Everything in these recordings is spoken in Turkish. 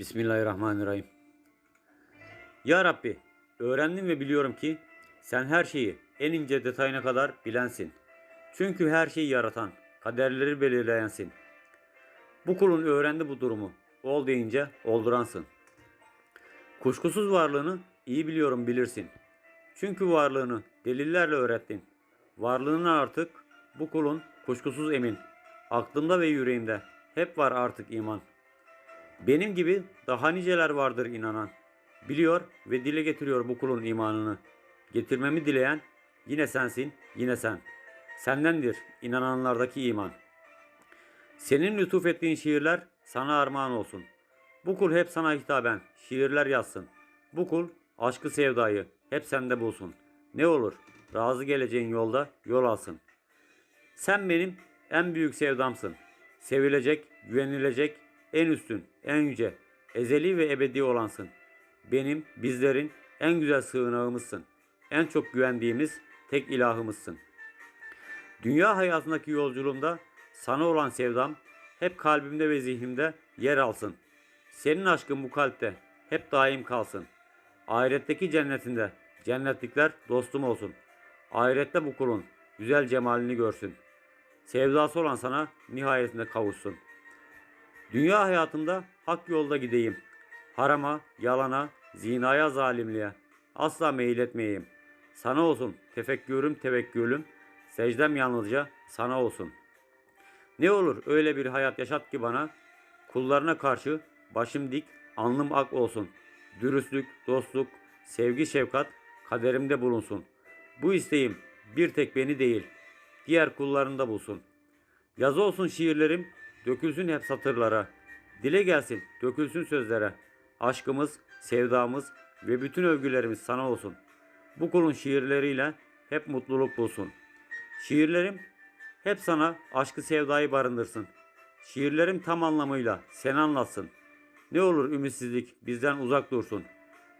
Bismillahirrahmanirrahim. Ya Rabbi, öğrendim ve biliyorum ki sen her şeyi en ince detayına kadar bilensin. Çünkü her şeyi yaratan, kaderleri belirleyensin. Bu kulun öğrendi bu durumu. Ol deyince olduransın. Kuşkusuz varlığını iyi biliyorum bilirsin. Çünkü varlığını delillerle öğrettin. Varlığına artık bu kulun kuşkusuz emin. Aklımda ve yüreğimde hep var artık iman. Benim gibi daha niceler vardır inanan. Biliyor ve dile getiriyor bu kulun imanını. Getirmemi dileyen yine sensin, yine sen. Sendendir inananlardaki iman. Senin lütuf ettiğin şiirler sana armağan olsun. Bu kul hep sana hitaben şiirler yazsın. Bu kul aşkı sevdayı hep sende bulsun. Ne olur razı geleceğin yolda yol alsın. Sen benim en büyük sevdamsın. Sevilecek, güvenilecek, en üstün, en yüce, ezeli ve ebedi olansın. Benim, bizlerin en güzel sığınağımızsın. En çok güvendiğimiz tek ilahımızsın. Dünya hayatındaki yolculuğumda sana olan sevdam hep kalbimde ve zihnimde yer alsın. Senin aşkın bu kalpte hep daim kalsın. Ahiretteki cennetinde cennetlikler dostum olsun. Ahirette bu kulun güzel cemalini görsün. Sevdası olan sana nihayetinde kavuşsun. Dünya hayatımda hak yolda gideyim. Harama, yalana, zinaya, zalimliğe asla meyil etmeyeyim. Sana olsun tefekkürüm, tevekkülüm, secdem yalnızca sana olsun. Ne olur öyle bir hayat yaşat ki bana, kullarına karşı başım dik, alnım ak olsun. Dürüstlük, dostluk, sevgi, şefkat kaderimde bulunsun. Bu isteğim bir tek beni değil, diğer kullarında bulsun. Yazı olsun şiirlerim, dökülsün hep satırlara. Dile gelsin, dökülsün sözlere. Aşkımız, sevdamız ve bütün övgülerimiz sana olsun. Bu kulun şiirleriyle hep mutluluk bulsun. Şiirlerim hep sana aşkı sevdayı barındırsın. Şiirlerim tam anlamıyla seni anlatsın. Ne olur ümitsizlik bizden uzak dursun.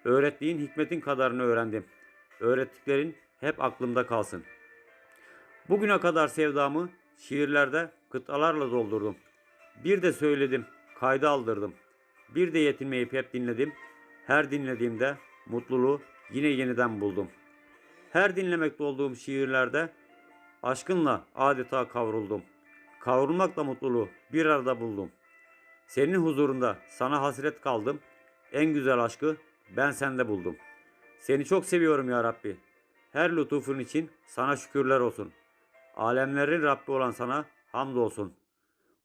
Öğrettiğin hikmetin kadarını öğrendim. Öğrettiklerin hep aklımda kalsın. Bugüne kadar sevdamı şiirlerde kıtalarla doldurdum. Bir de söyledim, kayda aldırdım. Bir de yetinmeyip hep dinledim. Her dinlediğimde mutluluğu yine yeniden buldum. Her dinlemekte olduğum şiirlerde aşkınla adeta kavruldum. Kavrulmakla mutluluğu bir arada buldum. Senin huzurunda sana hasret kaldım. En güzel aşkı ben sende buldum. Seni çok seviyorum ya Rabbi. Her lütufun için sana şükürler olsun. Alemlerin Rabbi olan sana hamdolsun.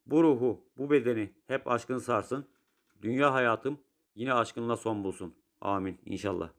Bu ruhu, bu bedeni hep aşkın sarsın. Dünya hayatım yine aşkınla son bulsun. Amin inşallah.